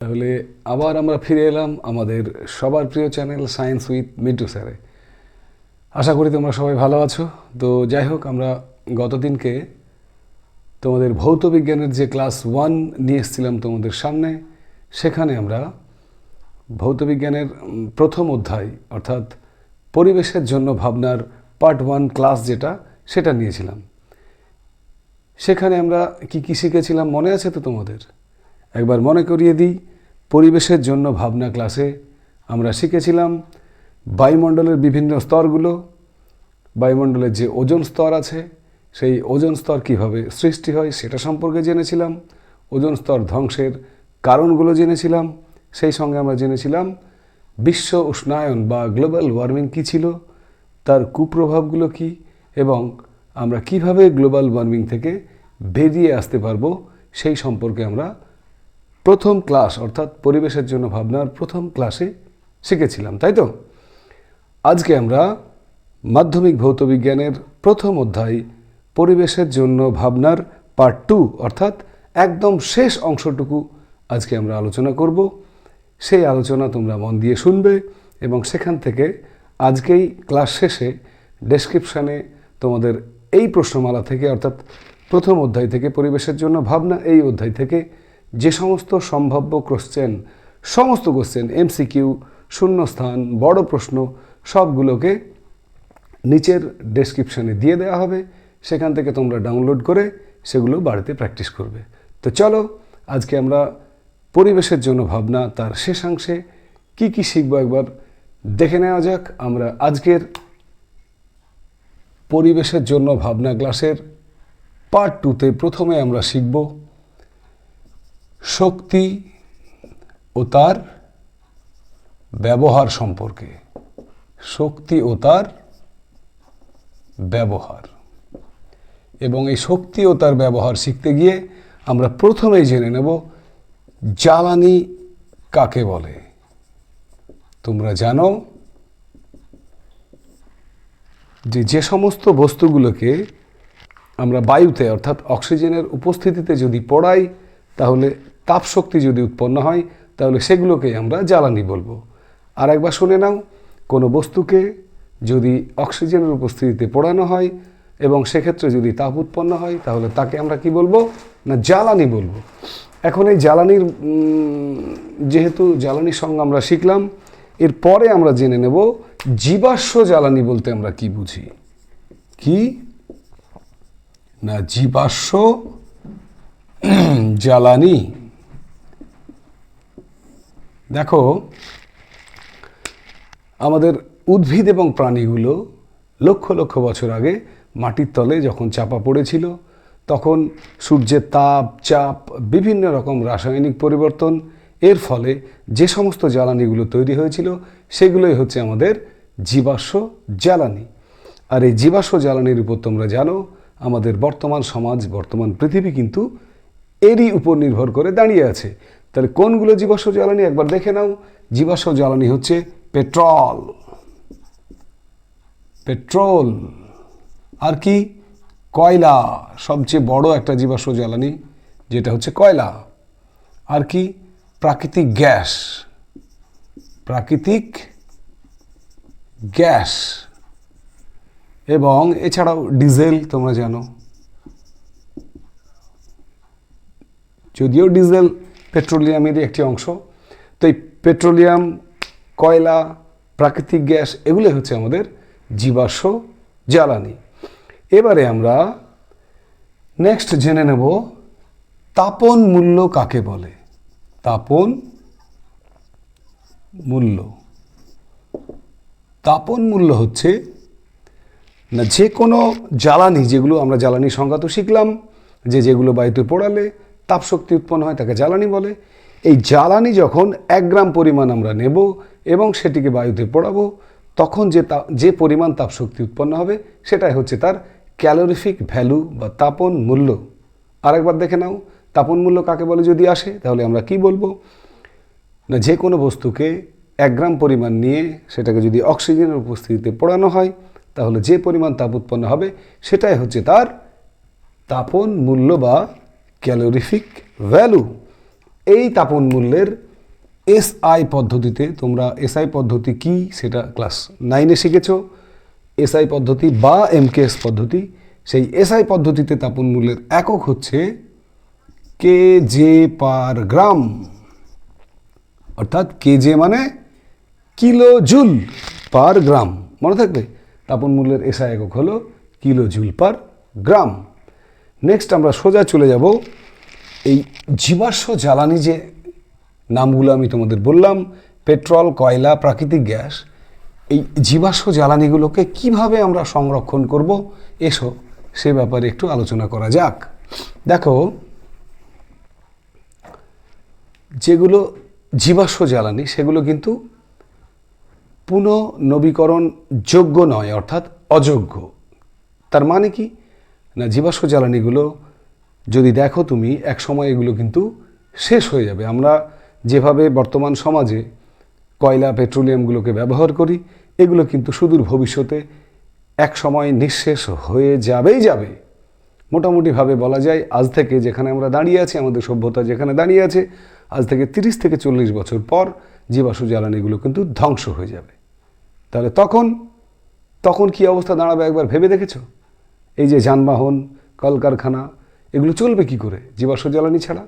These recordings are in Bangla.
তাহলে আবার আমরা ফিরে এলাম আমাদের সবার প্রিয় চ্যানেল সায়েন্স উইথ মিন্টু স্যারে। আশা করি তোমরা সবাই ভালো আছো। তো যাই হোক, আমরা গতদিনকে তোমাদের ভৌত বিজ্ঞানের যে ক্লাস ওয়ান নিয়ে এসেছিলাম তোমাদের সামনে, সেখানে আমরা ভৌত বিজ্ঞানের প্রথম অধ্যায়, অর্থাৎ পরিবেশের জন্য ভাবনার পার্ট ওয়ান ক্লাস যেটা, সেটা নিয়েছিলাম। সেখানে আমরা কি কি শিখেছিলাম মনে আছে তো তোমাদের? একবার মনে করিয়ে দিই। পরিবেশের জন্য ভাবনা ক্লাসে আমরা শিখেছিলাম বায়ুমণ্ডলের বিভিন্ন স্তরগুলো, বায়ুমণ্ডলের যে ওজন স্তর আছে, সেই ওজন স্তর কীভাবে সৃষ্টি হয় সেটা সম্পর্কে জেনেছিলাম, ওজন স্তর ধ্বংসের কারণগুলো জেনেছিলাম, সেই সঙ্গে আমরা জেনেছিলাম বিশ্ব উষ্ণায়ন বা গ্লোবাল ওয়ার্মিং কী ছিল, তার কুপ্রভাবগুলো কি এবং আমরা কীভাবে গ্লোবাল ওয়ার্মিং থেকে বেরিয়ে আসতে পারব সেই সম্পর্কে আমরা প্রথম ক্লাস, অর্থাৎ পরিবেশের জন্য ভাবনার প্রথম ক্লাসে শিখেছিলাম, তাই তো? আজকে আমরা মাধ্যমিক ভৌত বিজ্ঞানের প্রথম অধ্যায়, পরিবেশের জন্য ভাবনার পার্ট টু অর্থাৎ একদম শেষ অংশটুকু আজকে আমরা আলোচনা করব। সেই আলোচনা তোমরা মন দিয়ে শুনবে এবং সেখান থেকে আজকেই ক্লাস শেষে ডেসক্রিপশানে তোমাদের এই প্রশ্নমালা থেকে, অর্থাৎ প্রথম অধ্যায় থেকে পরিবেশের জন্য ভাবনা, এই অধ্যায় থেকে যে সমস্ত সম্ভাব্য কোশ্চেন সমস্ত কোশ্চেন এমসিকিউ শূন্যস্থান, বড় প্রশ্ন, সবগুলোকে নিচের ডেসক্রিপশানে দিয়ে দেওয়া হবে। সেখান থেকে তোমরা ডাউনলোড করে সেগুলো বাড়িতে প্র্যাকটিস করবে। তো চলো, আজকে আমরা পরিবেশের জন্য ভাবনা, তার শেষাংশে কি কি শিখব একবার দেখে নেওয়া যাক। আমরা আজকের পরিবেশের জন্য ভাবনা ক্লাসের পার্ট টুতে প্রথমে আমরা শিখব শক্তি ও তার ব্যবহার সম্পর্কে। শক্তি ও তার ব্যবহার। এবং এই শক্তি ও তার ব্যবহার শিখতে গিয়ে আমরা প্রথমেই জেনে নেব, জ্বালানি কাকে বলে? তোমরা জানো যে যে সমস্ত বস্তুগুলোকে আমরা বায়ুতে অর্থাৎ অক্সিজেনের উপস্থিতিতে যদি পড়াই, তাহলে তাপশক্তি যদি উৎপন্ন হয়, তাহলে সেগুলোকে আমরা জ্বালানি বলব। আর একবার শুনে নাও, কোনো বস্তুকে যদি অক্সিজেনের উপস্থিতিতে পোড়ানো হয় এবং সেক্ষেত্রে যদি তাপ উৎপন্ন হয়, তাহলে তাকে আমরা কি বলব? না, জ্বালানি বলব। এখন এই জ্বালানির যেহেতু জ্বালানির সঙ্গে আমরা শিখলাম এরপরে আমরা জেনে নেব জীবাশ্ম জ্বালানি বলতে আমরা কি বুঝি। কি? না, জীবাশ্ম জ্বালানি। দেখো, আমাদের উদ্ভিদ এবং প্রাণীগুলো লক্ষ লক্ষ বছর আগে মাটির তলে যখন চাপা পড়েছিল, তখন সূর্যের তাপ, চাপ, বিভিন্ন রকম রাসায়নিক পরিবর্তন, এর ফলে যে সমস্ত জ্বালানিগুলো তৈরি হয়েছিল, সেগুলোই হচ্ছে আমাদের জীবাশ্ম জ্বালানি। আর এই জীবাশ্ম জ্বালানির উপর তোমরা জানো, আমাদের বর্তমান সমাজ, বর্তমান পৃথিবী কিন্তু এরই উপর নির্ভর করে দাঁড়িয়ে আছে। তাহলে কোনগুলো জীবাশ্ম জ্বালানি? একবার দেখে নাও। জীবাশ্ম জ্বালানি হচ্ছে পেট্রোল। পেট্রোল। আর কি? কয়লা। সবচেয়ে বড় একটা জীবাশ্ম জ্বালানি, যেটা হচ্ছে কয়লা। আর কি? প্রাকৃতিক গ্যাস। প্রাকৃতিক গ্যাস। এবং এছাড়াও ডিজেল, তোমরা জানো। যদিও ডিজেল পেট্রোলিয়ামেরই একটি অংশ। তো এই পেট্রোলিয়াম, কয়লা, প্রাকৃতিক গ্যাস এগুলোই হচ্ছে আমাদের জীবাশ্ম, জ্বালানি। এবারে আমরা নেক্সট জেনে নেব তাপন মূল্য কাকে বলে? তাপন মূল্য। তাপন মূল্য হচ্ছে না, যে কোনো জ্বালানি, যেগুলো আমরা জ্বালানির সংজ্ঞা তো শিখলাম, যে যেগুলো বায়ুতে পোড়ালে তাপশক্তি উৎপন্ন হয়, তাকে জ্বালানি বলে। এই জ্বালানি যখন এক গ্রাম পরিমাণ আমরা নেব এবং সেটিকে বায়ুতে পোড়াবো, তখন যে তা যে পরিমাণ তাপশক্তি উৎপন্ন হবে, সেটাই হচ্ছে তার ক্যালোরিফিক ভ্যালু বা তাপন মূল্য। আরেকবার দেখে নাও, তাপন মূল্য কাকে বলে যদি আসে, তাহলে আমরা কি বলব? না, যে কোনো বস্তুকে এক গ্রাম পরিমাণ নিয়ে সেটাকে যদি অক্সিজেনের উপস্থিতিতে পোড়ানো হয়, তাহলে যে পরিমাণ তাপ উৎপন্ন হবে, সেটাই হচ্ছে তার তাপন মূল্য বা ক্যালোরিফিক ভ্যালু। এই তাপন মূল্যের এসআই পদ্ধতিতে তোমরা এসআই পদ্ধতি কি সেটা ক্লাস নাইনে শিখেছো। এসআই পদ্ধতি বা এমকেএস পদ্ধতি, সেই এসআই পদ্ধতিতে তাপন মূল্যের একক হচ্ছে কে জে পার গ্রাম। অর্থাৎ কেজে মানে কিলো জুল পার গ্রাম। মনে থাকবে? তাপন মূল্যের এসআই একক হলো kilo joule per gram. Next আমরা সোজা চলে যাব এই জীবাশ্ম জ্বালানি যে নামগুলো আমি তোমাদের বললাম, পেট্রোল, কয়লা, প্রাকৃতিক গ্যাস, এই জীবাশ্ম জ্বালানিগুলোকে কীভাবে আমরা সংরক্ষণ করব, এসো সে ব্যাপারে একটু আলোচনা করা যাক। দেখো, যেগুলো জীবাশ্ম জ্বালানি, সেগুলো কিন্তু পুনঃনবীকরণ যোগ্য নয়, অর্থাৎ অযোগ্য। তার মানে কি? না, জীবাশ্ম জ্বালানিগুলো যদি দেখো তুমি, এক সময় এগুলো কিন্তু শেষ হয়ে যাবে। আমরা যেভাবে বর্তমান সমাজে কয়লা, পেট্রোলিয়ামগুলোকে ব্যবহার করি, এগুলো কিন্তু সুদূর ভবিষ্যতে এক সময় নিঃশেষ হয়ে যাবেই যাবে। মোটামুটিভাবে বলা যায়, আজ থেকে যেখানে আমরা দাঁড়িয়ে আছি, আমাদের সভ্যতা যেখানে দাঁড়িয়ে আছে, আজ থেকে তিরিশ থেকে চল্লিশ বছর পর জীবাশ্ম জ্বালানিগুলো কিন্তু ধ্বংস হয়ে যাবে। তাহলে তখন তখন কি অবস্থা দাঁড়াবে একবার ভেবে দেখেছ? এই যে যানবাহন, কলকারখানা, এগুলো চলবে কি করে? জীবাশ্ম জ্বালানি ছাড়া?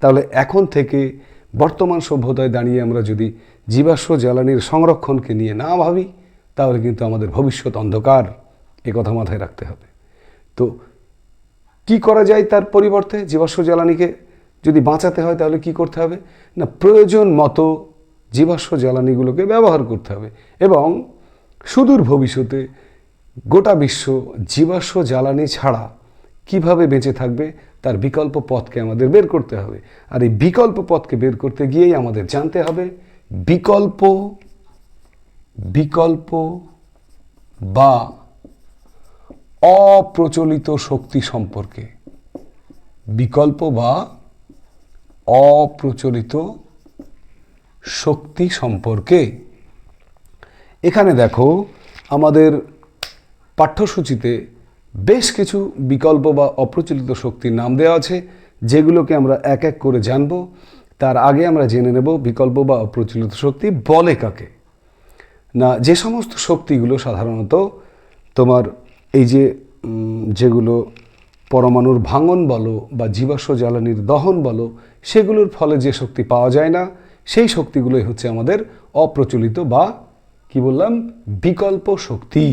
তাহলে এখন থেকে বর্তমান সভ্যতায় দাঁড়িয়ে আমরা যদি জীবাশ্ম জ্বালানির সংরক্ষণকে নিয়ে না ভাবি, তাহলে কিন্তু আমাদের ভবিষ্যৎ অন্ধকার এ কথা মাথায় রাখতে হবে। তো কি করা যায় তার পরিবর্তে? জীবাশ্ম জ্বালানিকে যদি বাঁচাতে হয়, তাহলে কি করতে হবে? না, প্রয়োজন মতো জীবাশ্ম জ্বালানিগুলোকে ব্যবহার করতে হবে এবং সুদূর ভবিষ্যতে গোটা বিশ্ব জীবাশ্ম জ্বালানি ছাড়া কীভাবে বেঁচে থাকবে, তার বিকল্প পথকে আমাদের বের করতে হবে। আর এই বিকল্প পথকে বের করতে গিয়েই আমাদের জানতে হবে, বিকল্প বিকল্প বা অপ্রচলিত শক্তি সম্পর্কে। বিকল্প বা অপ্রচলিত শক্তি সম্পর্কে। এখানে দেখো, আমাদের পাঠ্যসূচিতে বেশ কিছু বিকল্প বা অপ্রচলিত শক্তির নাম দেওয়া আছে, যেগুলোকে আমরা এক এক করে জানব। তার আগে আমরা জেনে নেব বিকল্প বা অপ্রচলিত শক্তি বলে কাকে। না, যে সমস্ত শক্তিগুলো সাধারণত তোমার এই যে যেগুলো পরমাণুর ভাঙন বলো বা জীবাশ্ম জ্বালানির দহন বলো, সেগুলোর ফলে যে শক্তি পাওয়া যায় না, সেই শক্তিগুলোই হচ্ছে আমাদের অপ্রচলিত বা, কি বললাম, বিকল্প শক্তি।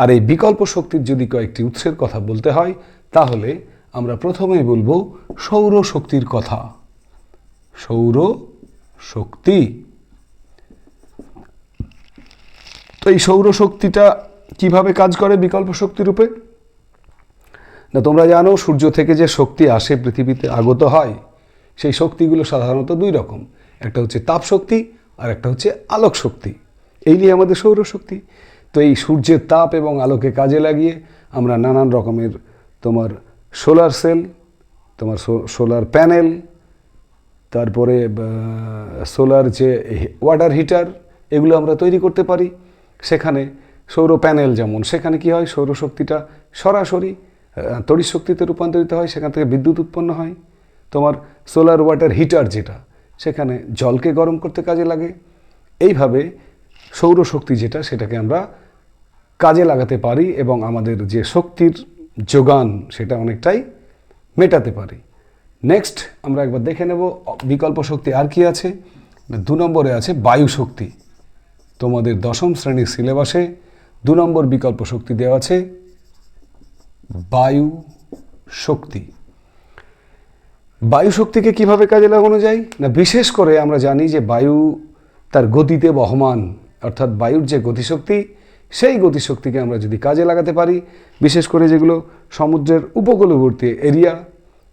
আর এই বিকল্প শক্তির যদি কয়েকটি উৎসের কথা বলতে হয়, তাহলে আমরা প্রথমেই বলব সৌর শক্তির কথা। সৌর শক্তি। তো এই সৌরশক্তিটা কীভাবে কাজ করে বিকল্প শক্তি রূপে? না, তোমরা জানো, সূর্য থেকে যে শক্তি আসে পৃথিবীতে আগত হয়, সেই শক্তিগুলো সাধারণত দুই রকম। একটা হচ্ছে তাপ শক্তি আর একটা হচ্ছে আলোক শক্তি এই নিয়ে আমাদের সৌরশক্তি তো এই সূর্যের তাপ এবং আলোকে কাজে লাগিয়ে আমরা নানান রকমের তোমার সোলার সেল, তোমার সোলার প্যানেল, তারপরে সোলার যে ওয়াটার হিটার, এগুলো আমরা তৈরি করতে পারি। সেখানে সৌর প্যানেল যেমন, সেখানে কি হয়? সৌরশক্তিটা সরাসরি তড়িৎ শক্তিতে রূপান্তরিত হয়, সেখান থেকে বিদ্যুৎ উৎপন্ন হয়। তোমার সোলার ওয়াটার হিটার যেটা, সেখানে জলকে গরম করতে কাজে লাগে। এইভাবে সৌরশক্তি যেটা, সেটাকে আমরা কাজে লাগাতে পারি এবং আমাদের যে শক্তির যোগান, সেটা অনেকটাই মেটাতে পারি। নেক্সট আমরা একবার দেখে নেব, বিকল্প শক্তি আর কি আছে? দু নম্বরে আছে বায়ু শক্তি। তোমাদের দশম শ্রেণির সিলেবাসে দু নম্বর বিকল্প শক্তি দেওয়া আছে বায়ু শক্তি। বায়ু শক্তিকে কীভাবে কাজে লাগানো যায়? না, বিশেষ করে আমরা জানি যে বায়ু তার গতিতে বহমান। অর্থাৎ বায়ুর যে গতিশক্তি, সেই গতিশক্তিকে আমরা যদি কাজে লাগাতে পারি, বিশেষ করে যেগুলো সমুদ্রের উপকূলবর্তী এরিয়া,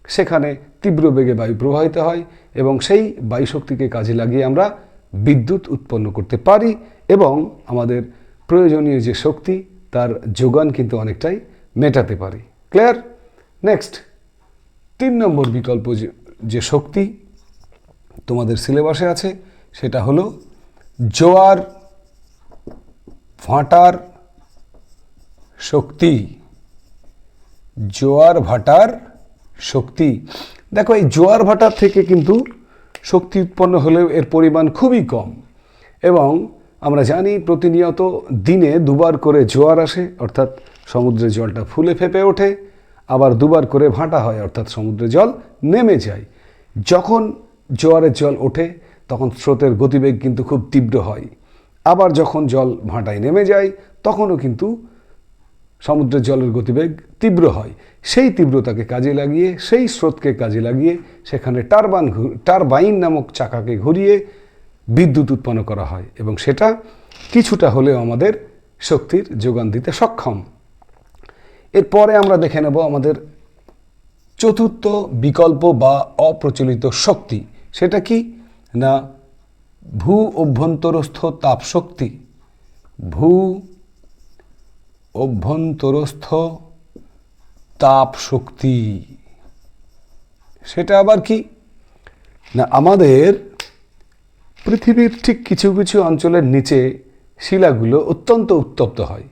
সেখানে তীব্র বেগে বায়ু প্রবাহিত হয় এবং সেই বায়ুশক্তিকে কাজে লাগিয়ে আমরা বিদ্যুৎ উৎপন্ন করতে পারি এবং আমাদের প্রয়োজনীয় যে শক্তি, তার যোগান কিন্তু অনেকটাই মেটাতে পারি। ক্লিয়ার? নেক্সট, তিন নম্বর বিকল্প যে- শক্তি তোমাদের সিলেবাসে আছে, সেটা হলো জোয়ার ভাটার শক্তি, জোয়ার ভাটার শক্তি। দেখো, এই জোয়ার ভাটার থেকে কিন্তু শক্তি উৎপন্ন হলেও এর পরিমাণ খুবই কম এবং আমরা জানি প্রতিনিয়ত দিনে দুবার করে জোয়ার আসে, অর্থাৎ সমুদ্রের জলটা ফুলে ফেপে ওঠে, আবার দুবার করে ভাঁটা হয়, অর্থাৎ সমুদ্রের জল নেমে যায়। যখন জোয়ারের জল ওঠে, তখন স্রোতের গতিবেগ কিন্তু খুব তীব্র হয়। আবার যখন জল ভাঁটায় নেমে যায়, তখনও কিন্তু সমুদ্রের জলের গতিবেগ তীব্র হয়। সেই তীব্রতাকে কাজে লাগিয়ে, সেই স্রোতকে কাজে লাগিয়ে, সেখানে টারবান টারবাইন নামক চাকাকে ঘুরিয়ে বিদ্যুৎ উৎপন্ন করা হয় এবং সেটা কিছুটা হলেও আমাদের শক্তির যোগান দিতে সক্ষম। এরপরে আমরা দেখে নেব আমাদের চতুর্থ বিকল্প বা অপ্রচলিত শক্তি। সেটা কি? না ভূ অভ্যন্তরস্থ তাপ শক্তি ভূ অভ্যন্তরস্থ তাপ শক্তি সেটা আবার কি? না, আমাদের পৃথিবীর ঠিক কিছু কিছু অঞ্চলের নিচে শিলাগুলো অত্যন্ত উত্তপ্ত হয়।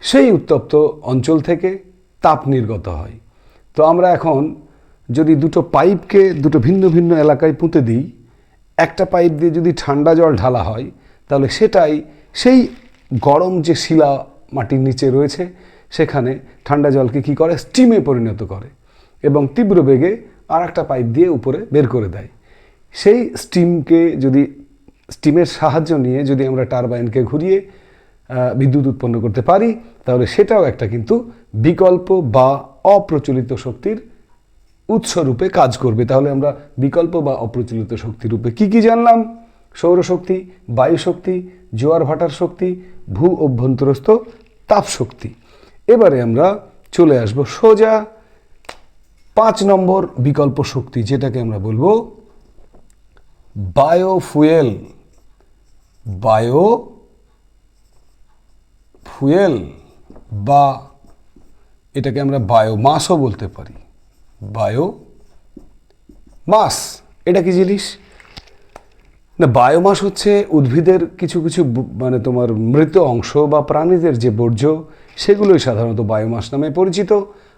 সেই উত্তপ্ত অঞ্চল থেকে তাপ নির্গত হয়। তো আমরা এখন যদি দুটো পাইপকে দুটো ভিন্ন ভিন্ন এলাকায় পুঁতে দিই একটা পাইপ দিয়ে যদি ঠান্ডা জল ঢালা হয়, তাহলে সেটাই সেই গরম যে শিলা মাটির নিচে রয়েছে, সেখানে ঠান্ডা জলকে কি করে? স্টিমে পরিণত করে এবং তীব্র বেগে আর একটা পাইপ দিয়ে উপরে বের করে দেয়। সেই স্টিমকে যদি স্টিমের সাহায্য নিয়ে যদি আমরা টারবাইনকে ঘুরিয়ে বিদ্যুৎ উৎপন্ন করতে পারি, তাহলে সেটাও একটা কিন্তু বিকল্প বা অপ্রচলিত শক্তির উৎসরূপে কাজ করবে। তাহলে আমরা বিকল্প বা অপ্রচলিত শক্তি রূপে কি কি জানলাম? সৌরশক্তি বায়ুশক্তি জোয়ার ভাটার শক্তি, ভূ অভ্যন্তরস্থ তাপ শক্তি। এবারে আমরা চলে আসব সোজা পাঁচ নম্বর বিকল্প শক্তি, যেটাকে আমরা বলব বায়োফুয়েল। বায়ো ফুয়েল বা এটাকে আমরা বায়োমাসও বলতে পারি। বায়ো মাস, এটা কি জিনিস? না বায়োমাস হচ্ছে উদ্ভিদের কিছু কিছু মানে তোমার মৃত অংশ বা প্রাণীদের যে বর্জ্য, সেগুলোই সাধারণত বায়োমাস নামে পরিচিত।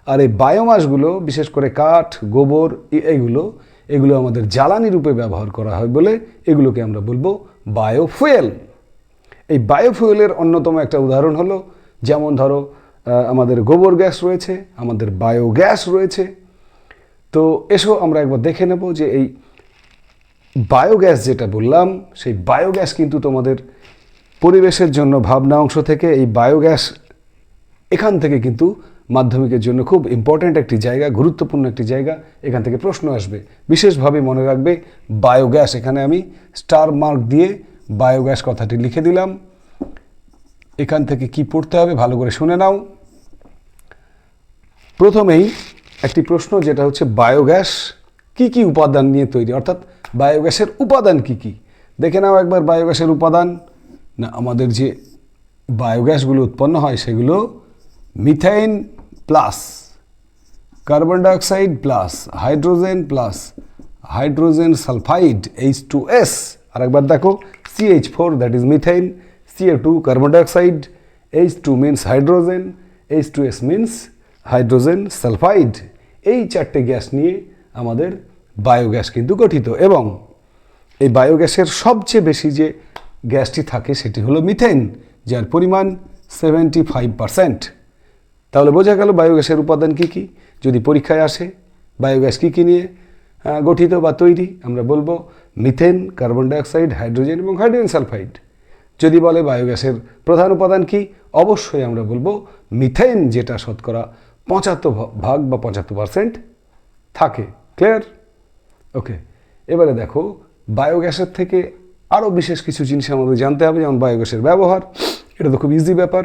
আর এই বায়োমাসগুলো বিশেষ করে কাঠ, গোবর এগুলো এগুলো আমাদের জ্বালানি রূপে ব্যবহার করা হয় বলে এগুলোকে আমরা বলব বায়োফুয়েল। এই বায়োফুয়েলের অন্যতম একটা উদাহরণ হলো, যেমন ধরো আমাদের গোবর গ্যাস রয়েছে, আমাদের বায়োগ্যাস রয়েছে তো এসো আমরা একবার দেখে নেব যে এই বায়োগ্যাস যেটা বললাম, সেই বায়োগ্যাস কিন্তু তোমাদের পরিবেশের জন্য ভাবনা অংশ থেকে এই বায়োগ্যাস এখান থেকে কিন্তু মাধ্যমিকের জন্য খুব ইম্পর্ট্যান্ট একটি জায়গা, গুরুত্বপূর্ণ একটি জায়গা। এখান থেকে প্রশ্ন আসবে। বিশেষভাবে মনে রাখবে বায়োগ্যাস এখানে আমি স্টার মার্ক দিয়ে বায়োগ্যাস কথাটি লিখে দিলাম। এখান থেকে কি পড়তে হবে ভালো করে শুনে নাও। প্রথমেই একটি প্রশ্ন যেটা হচ্ছে বায়োগ্যাস কি কি উপাদান নিয়ে তৈরি? অর্থাৎ বায়োগ্যাসের উপাদান কি কি? দেখে নাও একবার বায়োগ্যাসের উপাদান। না, আমাদের যে বায়োগ্যাসগুলো উৎপন্ন হয় সেগুলো methane plus, carbon dioxide plus, hydrogen plus, hydrogen sulphide, H two S. আর একবার দেখো CH four, that is methane CA two carbon dioxide, H two means hydrogen, H two S means hydrogen sulphide, এই চারটে গ্যাস নিয়ে আমাদের বায়োগ্যাস কিন্তু গঠিত এবং এই বায়োগ্যাসের সবচেয়ে বেশি যে গ্যাসটি থাকে সেটি হলো মিথেন, যার পরিমাণ সেভেন্টি ফাইভ পারসেন্ট। তাহলে বোঝা গেল বায়োগ্যাসের উপাদান কি কি? যদি পরীক্ষায় আসে বায়োগ্যাস কী কী নিয়ে গঠিত বা তৈরি, আমরা বলব মিথেন, কার্বন ডাইঅক্সাইড, হাইড্রোজেন এবং হাইড্রোজেন সালফাইড। যদি বলে বায়োগ্যাসের প্রধান উপাদান কি? অবশ্যই আমরা বলব মিথেন, যেটা শতকরা পঁচাত্তর ভাগ বা পঁচাত্তর পার্সেন্ট থাকে। ক্লিয়ার ওকে এবারে দেখো বায়োগ্যাসের থেকে আরও বিশেষ কিছু জিনিস আমাদের জানতে হবে, যেমন বায়োগ্যাসের ব্যবহার। এটা তো খুব ইজি ব্যাপার।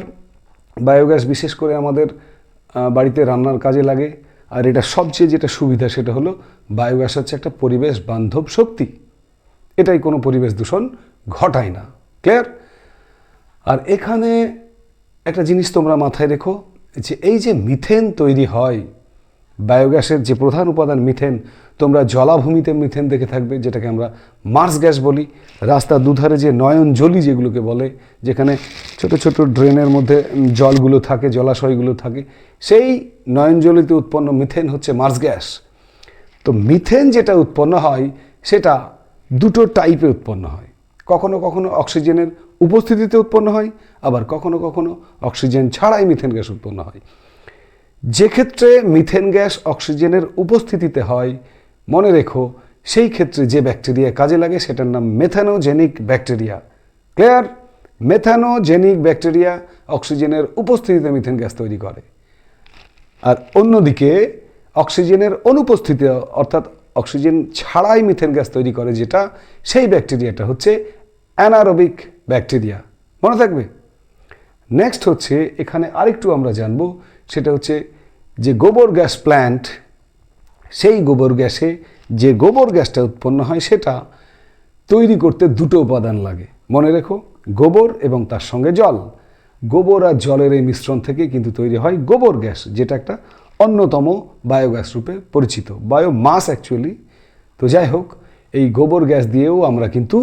বায়োগ্যাস বিশেষ করে আমাদের বাড়িতে রান্নার কাজে লাগে। আর এটা সবচেয়ে যেটা সুবিধা, সেটা হলো বায়োগ্যাস হচ্ছে একটা পরিবেশ বান্ধব শক্তি। এটাই কোনো পরিবেশ দূষণ ঘটায় না। ক্লিয়ার আর এখানে একটা জিনিস তোমরা মাথায় রেখো যে এই যে মিথেন তৈরি হয়, বায়োগ্যাসের যে প্রধান উপাদান মিথেন, তোমরা জলাভূমিতে মিথেন দেখে থাকবে, যেটাকে আমরা মার্স গ্যাস বলি। রাস্তার দুধারে যে নয়ন জলি যেগুলোকে বলে, যেখানে ছোট ছোট ড্রেনের মধ্যে জলগুলো থাকে, জলাশয়গুলো থাকে, সেই নয়নজলিতে উৎপন্ন মিথেন হচ্ছে মার্স গ্যাস। তো মিথেন যেটা উৎপন্ন হয়, সেটা দুটো টাইপে উৎপন্ন হয়। কখনো কখনো অক্সিজেনের উপস্থিতিতে উৎপন্ন হয়, আবার কখনো কখনো অক্সিজেন ছাড়াই মিথেন গ্যাস উৎপন্ন হয়। যে ক্ষেত্রে মিথেন গ্যাস অক্সিজেনের উপস্থিতিতে হয়, মনে রেখো, সেই ক্ষেত্রে যে ব্যাকটেরিয়া কাজে লাগে সেটার নাম methanogenic bacteria. Clear? Methanogenic bacteria অক্সিজেনের উপস্থিতিতে মিথেন গ্যাস তৈরি করে। আর অন্যদিকে, অক্সিজেনের অনুপস্থিতি, অর্থাৎ অক্সিজেন ছাড়াই মিথেন গ্যাস তৈরি করে যেটা, সেই ব্যাকটেরিয়াটা হচ্ছে অ্যানারোবিক ব্যাকটেরিয়া। মনে থাকবে? নেক্সট হচ্ছে, এখানে আরেকটু আমরা জানব, সেটা হচ্ছে যে গোবর গ্যাস প্ল্যান্ট সেই গোবর গ্যাসে যে গোবর গ্যাসটা উৎপন্ন হয়, সেটা তৈরি করতে দুটো উপাদান লাগে। মনে রেখো, গোবর এবং তার সঙ্গে জল। গোবর আর জলের এই মিশ্রণ থেকে কিন্তু তৈরি হয় গোবর গ্যাস, যেটা একটা অন্যতম বায়োগ্যাস রূপে পরিচিত। বায়ো মাস অ্যাকচুয়ালি তো যাই হোক, এই গোবর গ্যাস দিয়েও আমরা কিন্তু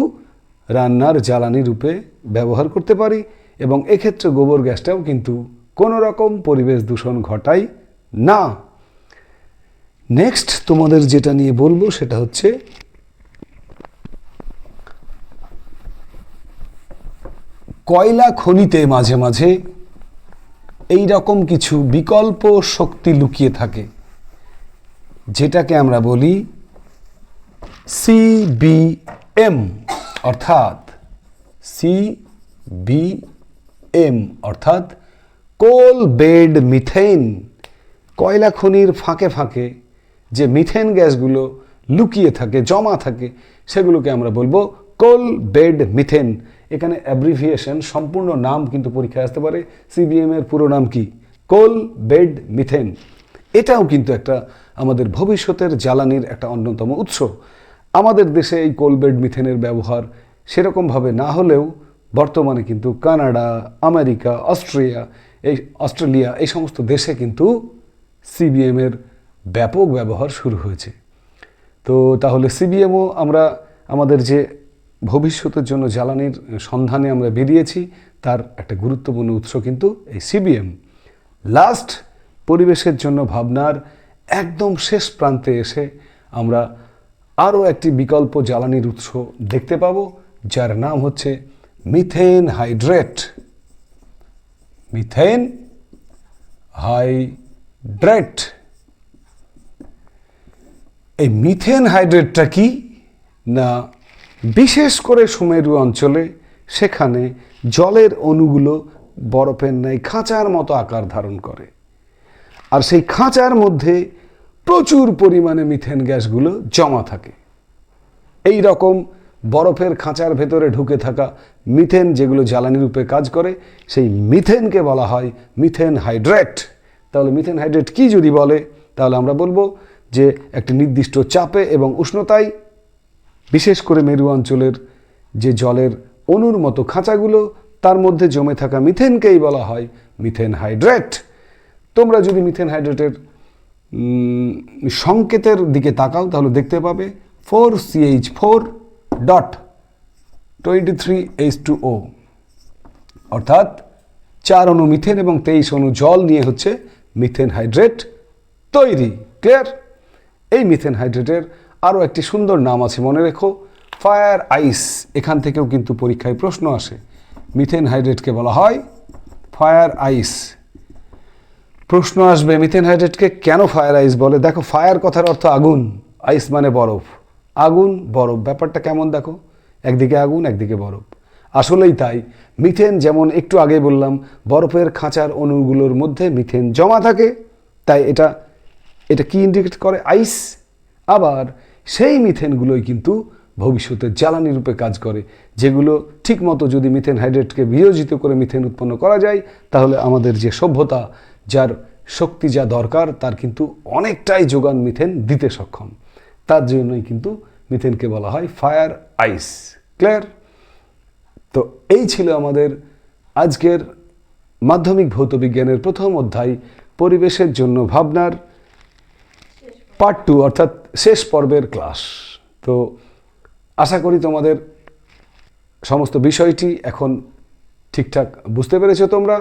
রান্নার জ্বালানি রূপে ব্যবহার করতে পারি এবং এক্ষেত্রে গোবর গ্যাসটাও কিন্তু কোনো রকম পরিবেশ দূষণ ঘটায় না। নেক্সট তোমাদের যেটা নিয়ে বলব সেটা হচ্ছে কয়লা খনিতে মাঝে মাঝে এই রকম কিছু বিকল্প শক্তি লুকিয়ে থাকে, যেটাকে আমরা বলি সিবিএম অর্থাৎ সিবিএম অর্থাৎ কোল বেড মিথেন, কয়লা খনির ফাঁকে ফাঁকে যে মিথেন গ্যাসগুলো লুকিয়ে থাকে, জমা থাকে, সেগুলোকে আমরা বলব কোল বেড মিথেন। এখানে অ্যাব্রিভিয়েশন সম্পূর্ণ নাম কিন্তু পরীক্ষায় আসতে পারে। সিবিএম এর পুরো নাম কি? Coal bed methane. এটাও কিন্তু একটা আমাদের ভবিষ্যতের জ্বালানির একটা অন্যতম উৎস। আমাদের দেশে এই কোলবেড মিথেনের ব্যবহার সেরকমভাবে না হলেও বর্তমানে কিন্তু কানাডা, আমেরিকা, অস্ট্রিয়া, এই অস্ট্রেলিয়া, এই সমস্ত দেশে কিন্তু সিবিএম এর ব্যাপক ব্যবহার শুরু হয়েছে। তো তাহলে সিবিএমও আমরা আমাদের যে ভবিষ্যতের জন্য জ্বালানির সন্ধানে আমরা বেরিয়েছি, তার একটা গুরুত্বপূর্ণ উৎস কিন্তু এই সিবিএম। লাস্ট পরিবেশের জন্য ভাবনার একদম শেষ প্রান্তে এসে আমরা আরও একটি বিকল্প জ্বালানির উৎস দেখতে পাবো, যার নাম হচ্ছে মিথেন হাইড্রেট। Methane hydrate. এই মিথেন হাইড্রেটটা কি? না, বিশেষ করে সুমেরু অঞ্চলে সেখানে জলের অণুগুলো বরফের ন্যায় খাঁচার মতো আকার ধারণ করে। আর সেই খাঁচার মধ্যে প্রচুর পরিমাণে মিথেন গ্যাসগুলো জমা থাকে। এই রকম বরফের খাঁচার ভেতরে ঢুকে থাকা মিথেন যেগুলো জ্বালানি রূপে কাজ করে, সেই মিথেনকে বলা হয় মিথেন হাইড্রেট। তাহলে মিথেন হাইড্রেট কি যদি বলে, তাহলে আমরা বলব যে একটি নির্দিষ্ট চাপে এবং উষ্ণতায়, বিশেষ করে মেরু অঞ্চলের যে জলের অণুর মতো খাঁচাগুলো, তার মধ্যে জমে থাকা মিথেনকেই বলা হয় মিথেন হাইড্রেট। তোমরা যদি মিথেন হাইড্রেটের সংকেতের দিকে তাকাও, তাহলে দেখতে পাবে four CH four dot twenty three H two O অর্থাৎ চার অণু মিথেন এবং তেইশ অণু জল নিয়ে হচ্ছে মিথেন হাইড্রেট তৈরি। ক্লিয়ার এই মিথেন হাইড্রেটের আরও একটি সুন্দর নাম আছে, মনে রেখো। ফায়ার আইস এখান থেকেও কিন্তু পরীক্ষায় প্রশ্ন আসে। মিথেন হাইড্রেটকে বলা হয় ফায়ার আইস প্রশ্ন আসবে মিথেন হাইড্রেটকে কেন ফায়ার আইস বলে? দেখো ফায়ার কথার অর্থ আগুন আইস মানে বরফ। আগুন, বরফ, ব্যাপারটা কেমন দেখো? একদিকে আগুন, একদিকে বরফ। আসলেই তাই মিথেন যেমন একটু আগে বললাম, বরফের খাঁচার অণুগুলোর মধ্যে মিথেন জমা থাকে, তাই এটা এটা কি ইন্ডিকেট করে? আইস আবার সেই মিথেনগুলোই কিন্তু ভবিষ্যতে জ্বালানি রূপে কাজ করে, যেগুলো ঠিকমতো যদি মিথেন হাইড্রেটকে বিয়োজিত করে মিথেন উৎপন্ন করা যায়, তাহলে আমাদের যে সভ্যতা যার শক্তি যা দরকার, তার কিন্তু অনেকটাই যোগান মিথেন দিতে সক্ষম। তার জন্যই কিন্তু মিথেনকে বলা হয় ফায়ার আইস। ক্লিয়ার? তো এই ছিল আমাদের আজকের মাধ্যমিক ভৌতবিজ্ঞানের প্রথম অধ্যায়, পরিবেশের জন্য ভাবনার পার্ট টু অর্থাৎ শেষ পর্বের ক্লাস তো আশা করি তোমাদের সমস্ত বিষয়টি এখন ঠিকঠাক বুঝতে পেরেছ তোমরা।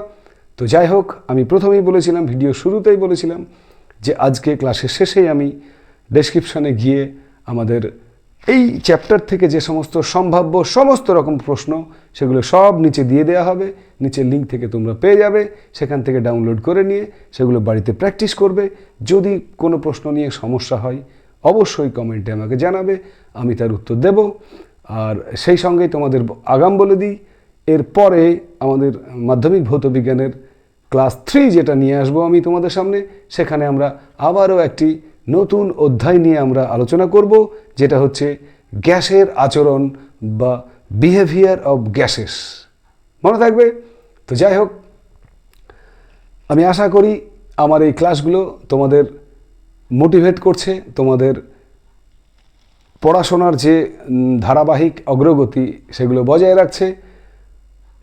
তো যাই হোক, আমি প্রথমেই বলেছিলাম, ভিডিও শুরুতেই বলেছিলাম যে আজকে ক্লাসের শেষেই আমি ডেসক্রিপশানে গিয়ে আমাদের এই চ্যাপ্টার থেকে যে সমস্ত সম্ভাব্য সমস্ত রকম প্রশ্ন, সেগুলো সব নিচে দিয়ে দেওয়া হবে। নিচের লিঙ্ক থেকে তোমরা পেয়ে যাবে। সেখান থেকে ডাউনলোড করে নিয়ে সেগুলো বাড়িতে প্র্যাকটিস করবে। যদি কোনো প্রশ্ন নিয়ে সমস্যা হয়, অবশ্যই কমেন্টে আমাকে জানাবে, আমি তার উত্তর দেব। আর সেই সঙ্গেই তোমাদের আগাম বলে দিই এরপরে আমাদের মাধ্যমিক ভৌত বিজ্ঞানের ক্লাস থ্রি যেটা নিয়ে আসব আমি তোমাদের সামনে, সেখানে আমরা আবারও একটি নতুন অধ্যায় নিয়ে আমরা আলোচনা করব, যেটা হচ্ছে গ্যাসের আচরণ বা বিহেভিয়ার অব গ্যাসেস মনে থাকবে? তো যাই হোক, আমি আশা করি আমার এই ক্লাসগুলো তোমাদের মোটিভেট করছে, তোমাদের পড়াশোনার যে ধারাবাহিক অগ্রগতি সেগুলো বজায় রাখছে।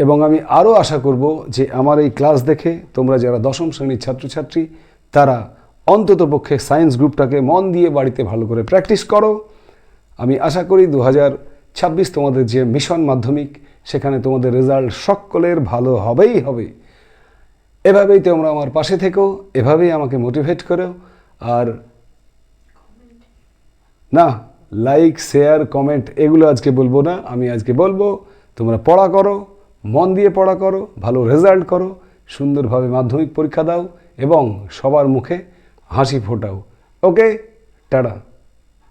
এবং আমি আরও আশা করব যে আমার এই ক্লাস দেখে তোমরা যারা দশম শ্রেণির ছাত্রছাত্রী, তারা অন্ততপক্ষে সায়েন্স গ্রুপটাকে মন দিয়ে বাড়িতে ভালো করে প্র্যাকটিস করো। আমি আশা করি দু ছাব্বিশ তোমাদের যে মিশন মাধ্যমিক, সেখানে তোমাদের রেজাল্ট সকলের ভালো হবেই হবে। এভাবেই তোমরা আমার পাশে থেকো, এভাবেই আমাকে মোটিভেট করো। আর না, লাইক, শেয়ার, কমেন্ট, এগুলো আজকে বলব না, আমি আজকে বলব তোমরা পড়া করো। মন দিয়ে পড়া করো, ভালো রেজাল্ট করো, সুন্দরভাবে মাধ্যমিক পরীক্ষা দাও এবং সবার মুখে হাসি ফোটাও। ওকে টাটা